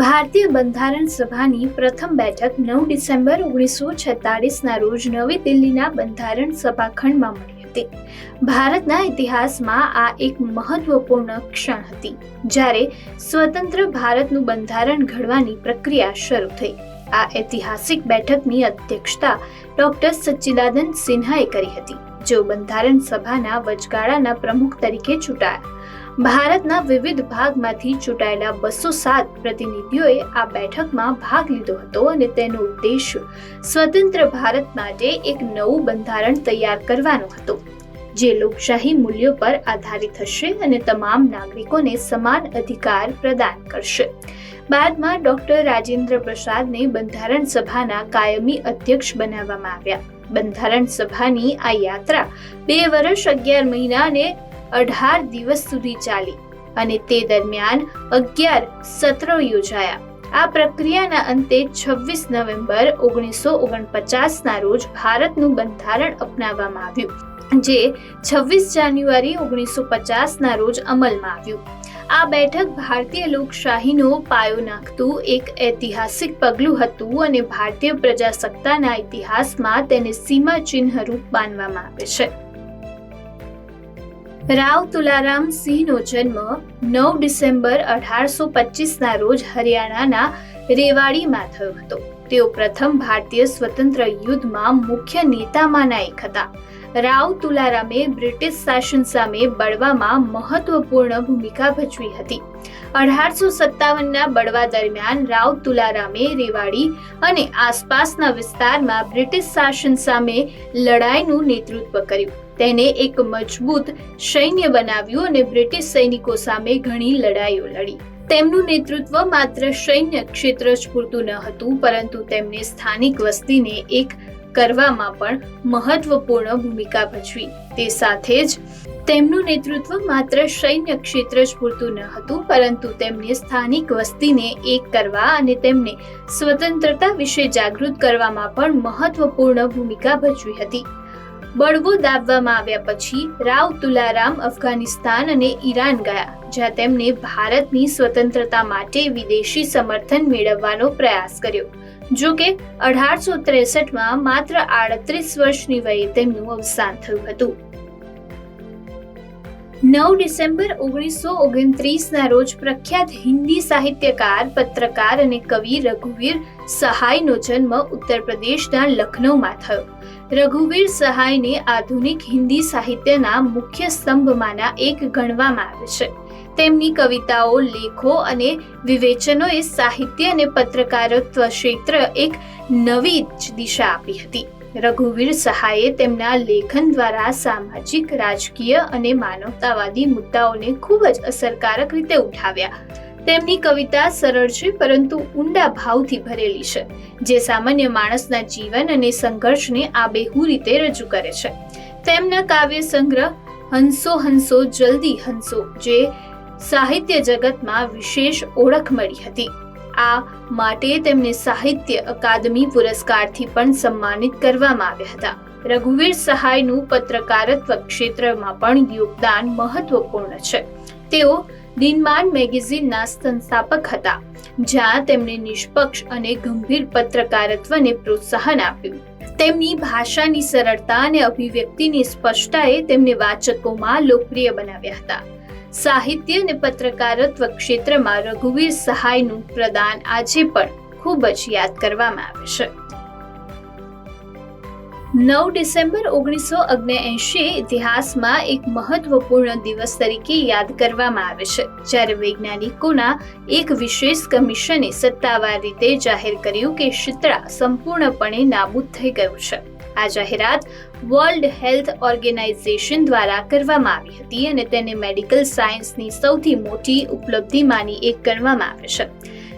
ભારતીય બંધારણ સભાની પ્રથમ બેઠક નવ ડિસેમ્બર ઓગણીસો છેતાળીસના રોજ નવી દિલ્હીના બંધારણ સભાખંડમાં મળી હતી. ભારતના ઇતિહાસમાં આ એક મહત્વપૂર્ણ ક્ષણ હતી, જ્યારે સ્વતંત્ર ભારતનું બંધારણ ઘડવાની પ્રક્રિયા શરૂ થઈ. આ ઐતિહાસિક બેઠકની અધ્યક્ષતા ડોક્ટર સચ્ચિદાનંદ સિન્હાએ કરી હતી જેઓ બંધારણ સભાના વચગાળાના પ્રમુખ તરીકે ચૂંટાયા. ભારતના વિવિધ ભાગમાંથી ચૂંટાયેલા બસો સાત પ્રતિનિધિઓએ આ બેઠકમાં ભાગ લીધો હતો અને તેનો ઉદ્દેશ સ્વતંત્ર ભારત માટે એક નવું બંધારણ તૈયાર કરવાનો હતો, જે લોકશાહી મૂલ્યો પર આધારિત હશે અને તમામ નાગરિકોને સમાન અધિકાર પ્રદાન કરશે. બાદમાં ડોક્ટર રાજેન્દ્ર પ્રસાદને બંધારણ સભાના કાયમી અધ્યક્ષ બનાવવામાં આવ્યા. બંધારણ સભાની આ યાત્રા બે વર્ષ અગિયાર મહિના અને અઢાર દિવસ સુધી ચાલી અને તે દરમિયાન અગિયાર સત્રો યોજાયા. આ પ્રક્રિયાના અંતે છવ્વીસ નવેમ્બર ઓગણીસો ઓગણપચાસના રોજ ભારતનું બંધારણ અપનાવવામાં આવ્યું, જે છવ્વીસ જાન્યુઆરી ઓગણીસો પચાસના રોજ અમલમાં આવ્યું. આ બેઠક ભારતીય લોકશાહીનો પાયો નાખતું એક ઐતિહાસિક પગલું હતું અને ભારતીય પ્રજાસત્તાના ઇતિહાસમાં તેને સીમાચિહ્ન રૂપ માનવામાં આવે છે. રાવ તુલારામ સિંહનો જન્મ નવ ડિસેમ્બર અઢારસો પચીસના રોજ હરિયાણાના રેવાડીમાં થયો હતો. તેઓ પ્રથમ ભારતીય સ્વતંત્ર યુદ્ધમાં મુખ્ય નેતામાંના એક હતા. રાવ તુલારામે બ્રિટિશ શાસન સામે બળવામાં મહત્વપૂર્ણ ભૂમિકા ભજવી હતી. અઢારસો સત્તાવનના બળવા દરમિયાન રાવ તુલારામે રેવાડી અને આસપાસના વિસ્તારમાં બ્રિટિશ શાસન સામે લડાઈનું નેતૃત્વ કર્યું. તેને એક મજબૂત સૈન્ય બનાવ્યું અને બ્રિટિશ સૈનિકો સામે ઘણી લડાઈઓ લડી. તેમનું નેતૃત્વ માત્ર સૈન્ય ક્ષેત્ર જ પૂરતું ન હતું, પરંતુ તેમને સ્થાનિક વસ્તીને એક કરવામાં પણ મહત્વપૂર્ણ ભૂમિકા ભજવી. તે સાથે જ તેમનું નેતૃત્વ માત્ર સૈન્ય ક્ષેત્ર જ પૂરતું ન હતું, પરંતુ તેમને સ્થાનિક વસ્તીને એક કરવા અને તેમને સ્વતંત્રતા વિશે જાગૃત કરવામાં પણ મહત્વપૂર્ણ ભૂમિકા ભજવી હતી. બળવો દાબવામાં આવ્યા પછી રાવ તુલારામ અફઘાનિસ્તાન અને ઈરાન ગયા, જ્યાં તેમણે ભારતની સ્વતંત્રતા માટે વિદેશી સમર્થન મેળવવાનો પ્રયાસ કર્યો. જો કે અઢારસો ત્રેસઠમાં માત્ર આડત્રીસ વર્ષની વયે તેમનું અવસાન થયું હતું. નવ ડિસેમ્બર ઓગણીસો ઓગણત્રીસના રોજ પ્રખ્યાત હિન્દી સાહિત્યકાર, પત્રકાર અને કવિ રઘુવીર સહાયનો જન્મ ઉત્તર પ્રદેશના લખનૌમાં થયો. રઘુવીર સહાયને આધુનિક હિન્દી સાહિત્યના મુખ્ય સ્તંભમાંના એક ગણવામાં આવે છે. તેમની કવિતાઓ, લેખો અને વિવેચનોએ સાહિત્ય અને પત્રકારત્વ ક્ષેત્ર એક નવી જ દિશા આપી હતી. રઘુવીર સહાયે તેમના લેખન દ્વારા સામાજિક, રાજકીય અને માનવતાવાદી મુદ્દાઓને ખૂબ જ અસરકારક રીતે ઉઠાવ્યા. તેમની કવિતા સરળ છે, પરંતુ ઊંડા ભાવથી ભરેલી છે, જે સામાન્ય માણસના જીવન અને સંઘર્ષને આબેહૂ રીતે રજૂ કરે છે. તેમના કાવ્ય સંગ્રહ હંસો હંસો જલ્દી હંસો, જે સાહિત્ય જગતમાં વિશેષ ઓળખ મળી હતી. આ માટે તેમને સાહિત્ય અકાદમી પુરસ્કારથી પણ સન્માનિત કરવામાં આવ્યા હતા. રઘુવીર સહાયનું પત્રકારત્વ ક્ષેત્રમાં પણ યોગદાન મહત્વપૂર્ણ છે. તેઓ દિનમાન મેગેઝિનના સંસ્થાપક હતા, જ્યાં તેમણે નિષ્પક્ષ અને ગંભીર પત્રકારત્વને પ્રોત્સાહન આપ્યું. તેમની ભાષાની સરળતા અને અભિવ્યક્તિની સ્પષ્ટતાએ તેમને વાચકોમાં લોકપ્રિય બનાવ્યા હતા. સાહિત્ય અને પત્રકારત્વ ક્ષેત્રમાં રઘુવીર સહાયનું પ્રદાન આજે પણ ખૂબ જ યાદ કરવામાં આવે છે. નવ ડિસેમ્બર ઓગણીસો ઓગણએંશી ઇતિહાસમાં એક મહત્વપૂર્ણ દિવસ તરીકે યાદ કરવામાં આવે છે, જ્યારે વૈજ્ઞાનિકોના એક વિશેષ કમિશને સત્તાવાર રીતે જાહેર કર્યું કે શિતળા સંપૂર્ણપણે નાબૂદ થઈ ગયું છે. આ જાહેરાત વર્લ્ડ હેલ્થ ઓર્ગેનાઇઝેશન દ્વારા કરવામાં આવી હતી અને તેને મેડિકલ સાયન્સની સૌથી મોટી ઉપલબ્ધિમાંની એક ગણવામાં આવે છે.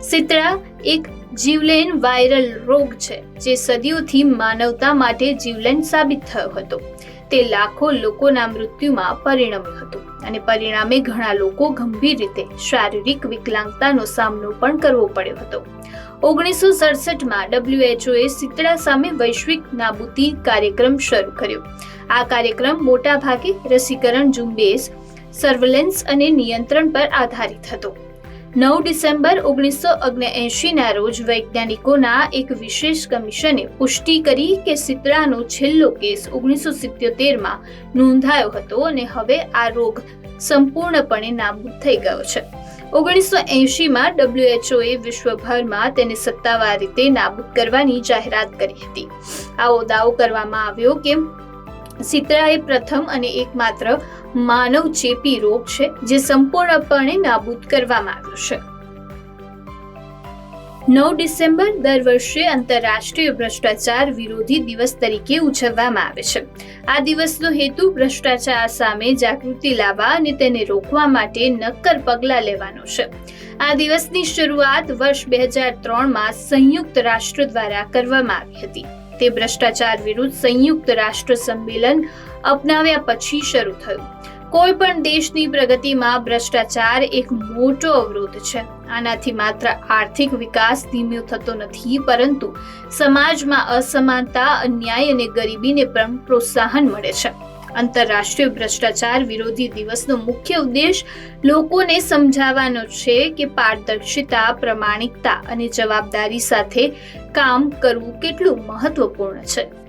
શીતળા એક જીવલેન વાયરલ રોગ છે, જે સદીઓથી માનવતા માટે જીવલેણ સાબિત થયો હતો. તે લાખો લોકોના મૃત્યુમાં પરિણમ્યું હતું. અને પરિણામે ઘણા લોકો ગંભીર રીતે શારીરિક વિકલાંગતાનો સામનો પણ કરવો પડ્યો હતો. ઓગણીસો સડસઠમાં ડબ્લ્યુએચઓએ શીતળા સામે વૈશ્વિક નાબૂદી કાર્યક્રમ શરૂ કર્યો. આ કાર્યક્રમ મોટાભાગે રસીકરણ ઝુંબેશ, સર્વેલન્સ અને નિયંત્રણ પર આધારિત હતો. નવ ડિસેમ્બર ઓગણીસો ઓગણએંશીના રોજ વૈજ્ઞાનિકોના એક વિશેષ કમિશને પુષ્ટિ કરી કે સિત્રાનો છેલ્લો કેસ ઓગણીસો સિત્યોતેરમાં નોંધાયો હતો અને હવે આ રોગ સંપૂર્ણપણે નાબૂદ થઈ ગયો છે. ઓગણીસો એંશીમાં ડબ્લ્યુએચઓએ વિશ્વભરમાં તેને સત્તાવાર રીતે નાબૂદ કરવાની જાહેરાત કરી હતી. આવો દાવો કરવામાં આવ્યો કે શીતળા એ પ્રથમ અને એકમાત્ર માનવ ચેપી રોગ છે, જે સંપૂર્ણપણે નાબૂદ કરવામાં આવ્યો છે. નવ ડિસેમ્બર દર વર્ષે આંતરરાષ્ટ્રીય ભ્રષ્ટાચાર વિરોધી દિવસ તરીકે ઉજવવામાં આવે છે. આ દિવસનો હેતુ ભ્રષ્ટાચાર સામે જાગૃતિ લાવવા અને તેને રોકવા માટે નક્કર પગલાં લેવાનો છે. આ દિવસની શરૂઆત વર્ષ બે હજાર ત્રણમાં સંયુક્ત રાષ્ટ્ર દ્વારા કરવામાં આવી હતી. તે ભ્રષ્ટાચાર વિરુદ્ધ સંયુક્ત રાષ્ટ્ર સંમેલન અપનાવ્યા પછી શરૂ થયું. કોઈ પણ દેશની પ્રગતિમાં ભ્રષ્ટાચાર એક મોટો અવરોધ છે. આનાથી માત્ર આર્થિક વિકાસ ધીમ્યો થતો નથી, પરંતુ સમાજમાં અસમાનતા, અન્યાય અને ગરીબીને પણ પ્રોત્સાહન મળે છે. આંતરરાષ્ટ્રીય ભ્રષ્ટાચાર વિરોધી દિવસનો મુખ્ય ઉદ્દેશ લોકોને સમજાવવાનો છે કે પારદર્શિતા, પ્રમાણિકતા અને જવાબદારી સાથે કામ કરવું કેટલું મહત્વપૂર્ણ છે.